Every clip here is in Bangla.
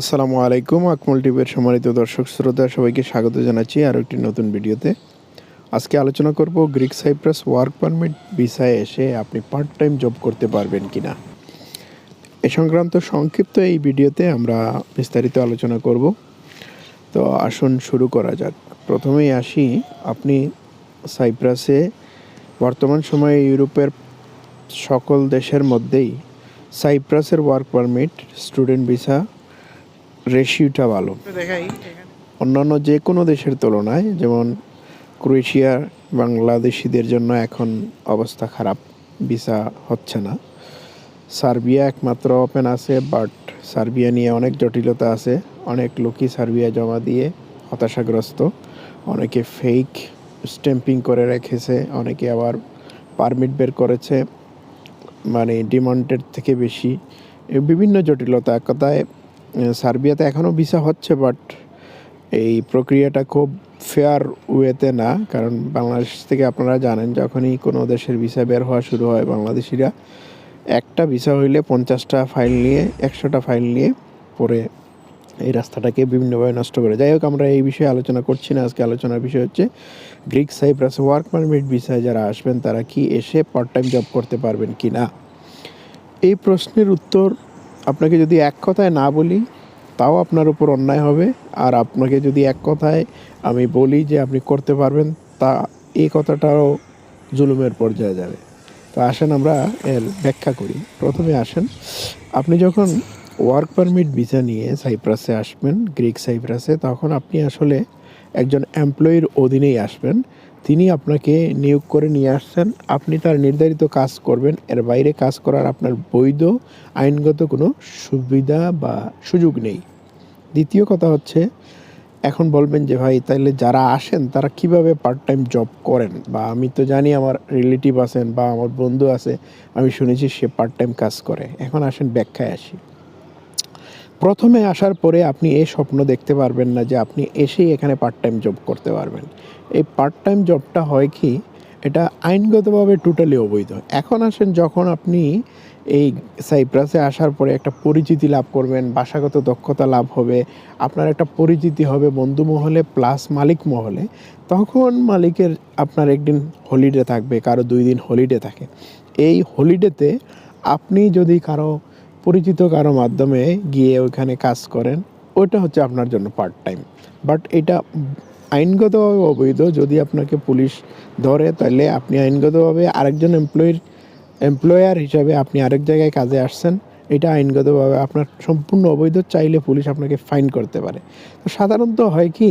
আসসালামু আলাইকুম, আকমল টিভির সম্মানিত দর্শক শ্রোতা, সবাইকে স্বাগত জানাচ্ছি আরও একটি নতুন ভিডিওতে। আজকে আলোচনা করব গ্রিক সাইপ্রাস ওয়ার্ক পারমিট ভিসায় এসে আপনি পার্ট টাইম জব করতে পারবেন কি না এ সংক্রান্ত সংক্ষিপ্ত এই ভিডিওতে আমরা বিস্তারিত আলোচনা করব। তো আসুন শুরু করা যাক। প্রথমেই আসি, আপনি সাইপ্রাসে বর্তমান সময়ে ইউরোপের সকল দেশের মধ্যেই সাইপ্রাসের ওয়ার্ক পারমিট, স্টুডেন্ট ভিসা রেশিওটা ভালো। অন্যান্য যে কোনো দেশের তুলনায়, যেমন ক্রোয়েশিয়া, বাংলাদেশিদের জন্য এখন অবস্থা খারাপ, ভিসা হচ্ছে না। সার্বিয়া একমাত্র ওপেন আছে বাট সার্বিয়া নিয়ে অনেক জটিলতা আছে। অনেক লোকই সার্বিয়া জমা দিয়ে হতাশাগ্রস্ত। অনেকে ফেক স্ট্যাম্পিং করে রেখেছে, অনেকে আবার পারমিট বের করেছে মানে ডিমান্ডের থেকে বেশি। বিভিন্ন জটিলতা কথায় সার্বিয়াতে এখনও ভিসা হচ্ছে বাট এই প্রক্রিয়াটা খুব ফেয়ার ওয়েতে না, কারণ বাংলাদেশ থেকে আপনারা জানেন, যখনই কোনো দেশের ভিসা বের হওয়া শুরু হয় বাংলাদেশিরা, একটা ভিসা হইলে পঞ্চাশটা ফাইল নিয়ে, একশোটা ফাইল নিয়ে পরে এই রাস্তাটাকে বিভিন্নভাবে নষ্ট করে। যাই হোক, আমরা এই বিষয়ে আলোচনা করছি না। আজকে আলোচনার বিষয় হচ্ছে গ্রিক সাইপ্রাস ওয়ার্ক পারমিট ভিসায় যারা আসবেন, তারা কি এসে পার্ট টাইম জব করতে পারবেন কি না এই প্রশ্নের উত্তর আপনাকে যদি এক কথায় না বলি, তাও আপনার উপর অন্যায় হবে। আর আপনাকে যদি এক কথায় আমি বলি যে আপনি করতে পারবেন, তা এই কথাটাও জুলুমের পর্যায়ে যাবে। তো আসেন আমরা এর ব্যাখ্যা করি। প্রথমে আসেন, আপনি যখন ওয়ার্ক পারমিট ভিসা নিয়ে সাইপ্রাসে আসবেন, গ্রিক সাইপ্রাসে, তখন আপনি আসলে একজন এমপ্লয়ির অধীনেই আসবেন। তিনি আপনাকে নিয়োগ করে নিয়ে আসছেন। আপনি তার নির্ধারিত কাজ করবেন। এর বাইরে কাজ করার আপনার বৈধ, আইনগত কোনো সুবিধা বা সুযোগ নেই। দ্বিতীয় কথা হচ্ছে, এখন বলবেন যে, ভাই, তাইলে যারা আসেন, তারা কীভাবে পার্ট টাইম জব করেন? বা, আমি তো জানি আমার রিলেটিভ আছেন বা, আমার বন্ধু আছে। আমি শুনেছি সে পার্ট টাইম কাজ করে। এখন আসেন ব্যাখ্যায় আসি। প্রথমে আসার পরে আপনি এই স্বপ্ন দেখতে পারবেন না যে আপনি এসেই এখানে পার্ট টাইম জব করতে পারবেন। এই পার্ট টাইম জবটা হয় কি, এটা আইনগতভাবে টোটালি অবৈধ। এখন আসেন যখন আপনি এই সাইপ্রাসে আসার পরে একটা পরিচিতি লাভ করবেন, ভাষাগত দক্ষতা লাভ হবে, আপনার একটা পরিচিতি হবে বন্ধু মহলে প্লাস মালিক মহলে, তখন মালিকের আপনার একদিন হলিডে থাকবে, কারও দুই দিন হলিডে থাকে। এই হলিডেতে আপনি যদি কারও পরিচিত কারও মাধ্যমে গিয়ে ওইখানে কাজ করেন, ওইটা হচ্ছে আপনার জন্য পার্ট টাইম বাট এটা আইনগতভাবে অবৈধ, যদি আপনাকে পুলিশ ধরে, তাহলে আপনি আইনগতভাবে আরেকজন এমপ্লয়ির এমপ্লয়ার হিসাবে আপনি আরেক জায়গায় কাজে আসছেন, এটা আইনগতভাবে আপনার সম্পূর্ণ অবৈধ, চাইলে পুলিশ আপনাকে ফাইন করতে পারে। তো সাধারণত হয় কি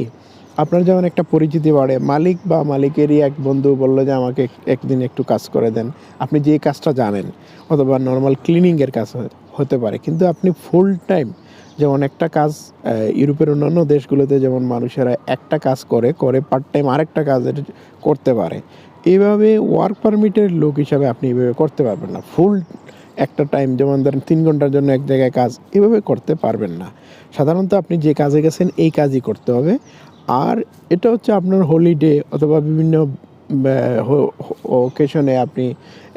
আপনার যেমন একটা পরিচিতি বাড়ে, মালিক বা মালিকেরই এক বন্ধু বলল যে আমাকে একদিন একটু কাজ করে দেন। আপনি যে কাজটা জানেন, অথবা নর্মাল ক্লিনিংয়ের কাজ হতে পারে। কিন্তু আপনি ফুল টাইম যেমন একটা কাজ ইউরোপের অন্যান্য দেশগুলোতে যেমন মানুষেরা একটা কাজ করে করে পার্ট টাইম আরেকটা কাজের করতে পারে। এইভাবে ওয়ার্ক পারমিটের লোক হিসাবে আপনি এইভাবে করতে পারবেন না। ফুল একটা টাইম যেমন ধরেন তিন ঘণ্টার জন্য এক জায়গায় কাজ, এভাবে করতে পারবেন না। সাধারণত আপনি যে কাজে গেছেন, এই কাজই করতে হবে। আর এটা হচ্ছে আপনার হলিডে অথবা বিভিন্ন ওকেশনে আপনি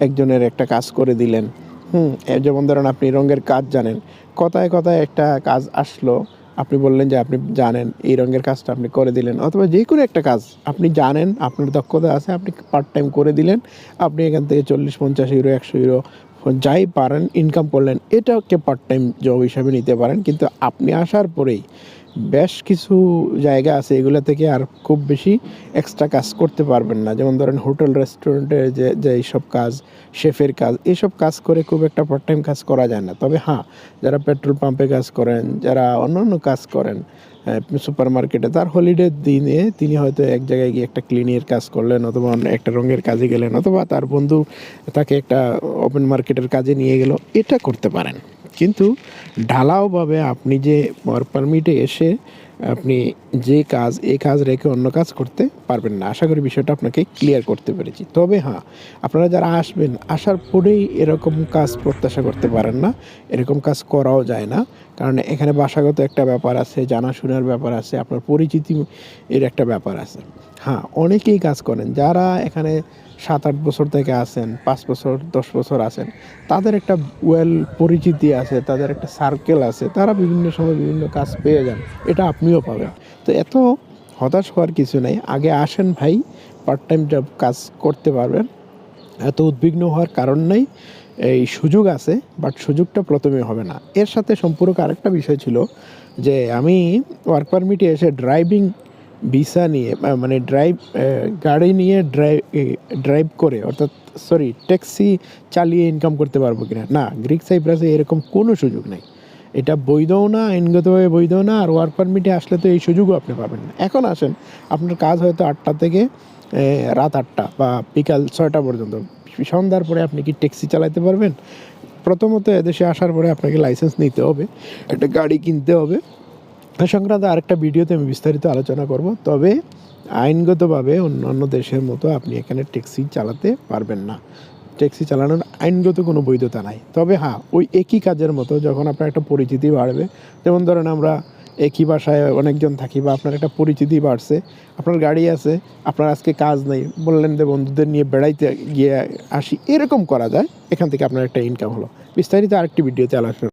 একজনের একটা কাজ করে দিলেন। হুম যেমন ধরেন আপনি রঙের কাজ জানেন। কথায় কথায় একটা কাজ আসলো, আপনি বললেন যে আপনি জানেন এই রঙের কাজটা আপনি করে দিলেন। অথবা যে কোনো একটা কাজ আপনি জানেন, আপনার দক্ষতা আছে, আপনি পার্ট টাইম করে দিলেন, আপনি এখান থেকে চল্লিশ, পঞ্চাশ ইউরো একশো ইউরো যাই পারেন ইনকাম করলেন, এটাকে পার্ট টাইম জব হিসাবে নিতে পারেন। কিন্তু আপনি আসার পরেই বেশ কিছু জায়গা আছে এগুলো থেকে আর খুব বেশি এক্সট্রা কাজ করতে পারবেন না। যেমন ধরেন হোটেল রেস্টুরেন্টে যে যে এইসব কাজ শেফের কাজ এইসব কাজ করে খুব একটা পার্ট টাইম কাজ করা যায় না। তবে হ্যাঁ যারা পেট্রোল পাম্পে কাজ করেন, যারা অন্যান্য কাজ করেন সুপার মার্কেটে তার হলিডে দিনে তিনি হয়তো এক জায়গায় গিয়ে একটা ক্লিনের কাজ করলেন অথবা অন্য একটা রঙের কাজে গেলেন অথবা তার বন্ধু তাকে একটা ওপেন মার্কেটের কাজে নিয়ে গেল। এটা করতে পারেন। কিন্তু ঢালাওভাবে আপনি যে পারমিটে এসে আপনি যে কাজ এই কাজ রেখে অন্য কাজ করতে পারবেন না। আশা করি বিষয়টা আপনাকে ক্লিয়ার করতে পেরেছি। তবে হ্যাঁ আপনারা যারা আসবেন, আসার পরেই এরকম কাজ প্রত্যাশা করতে পারেন না। এরকম কাজ করাও যায় না। কারণ এখানে বাসাগত একটা ব্যাপার আছে, জানাশোনার ব্যাপার আছে, আপনার পরিচিতি এর একটা ব্যাপার আছে। হ্যাঁ অনেকেই কাজ করেন। যারা এখানে সাত আট বছর থেকে আছেন, পাঁচ বছর, দশ বছর আছেন, তাদের একটা ওয়েল পরিচিতি আছে, তাদের একটা সার্কেল আছে, তারা বিভিন্ন সময় বিভিন্ন কাজ পেয়ে যান, এটা আপনিও পাবেন। তো এত হতাশ হওয়ার কিছু নেই। আগে আসেন ভাই পার্ট টাইম জব কাজ করতে পারবেন। এত উদ্বিগ্ন হওয়ার কারণ নেই। এই সুযোগ আছে বাট সুযোগটা প্রথমে হবে না। এর সাথে সম্পূরক আরেকটা বিষয় ছিল যে, আমি ওয়ার্ক পারমিটে এসে ড্রাইভিং ভিসা নিয়ে মানে ড্রাইভ গাড়ি নিয়ে ড্রাইভ ড্রাইভ করে, অর্থাৎ সরি ট্যাক্সি চালিয়ে ইনকাম করতে পারব কিনা? না গ্রিক সাইপ্রাসে এরকম কোনো সুযোগ নেই। এটা বৈধও না, আইনগতভাবে বৈধও না, আর ওয়ার্ক পারমিটে আসলে তো এই সুযোগও আপনি পাবেন না। এখন আসেন, আপনার কাজ হয়তো আটটা থেকে রাত আটটা বা বিকাল ছয়টা পর্যন্ত। সন্ধ্যার পরে আপনি কি ট্যাক্সি চালাতে পারবেন? প্রথমত এদেশে আসার পরে আপনাকে লাইসেন্স নিতে হবে, একটা গাড়ি কিনতে হবে সংক্রান্ত আরেকটা ভিডিওতে আমি বিস্তারিত আলোচনা করব। তবে আইনগতভাবে অন্যান্য দেশের মতো আপনি এখানে ট্যাক্সি চালাতে পারবেন না। ট্যাক্সি চালানোর আইনগত কোনো বৈধতা নাই। তবে হ্যাঁ ওই একই কাজের মতো যখন আপনার একটা পরিচিতি বাড়বে, যেমন ধরেন আমরা একই বাসায় অনেকজন থাকি বা আপনার একটা পরিচিতি বাড়ছে, আপনার গাড়ি আছে, আপনার আজকে কাজ নেই, বললেন যে বন্ধুদের নিয়ে বেড়াইতে গিয়ে আসি, এরকম করা যায়, এখান থেকে আপনার একটা ইনকাম হলো। বিস্তারিত আরেকটি ভিডিওতে আলোচনা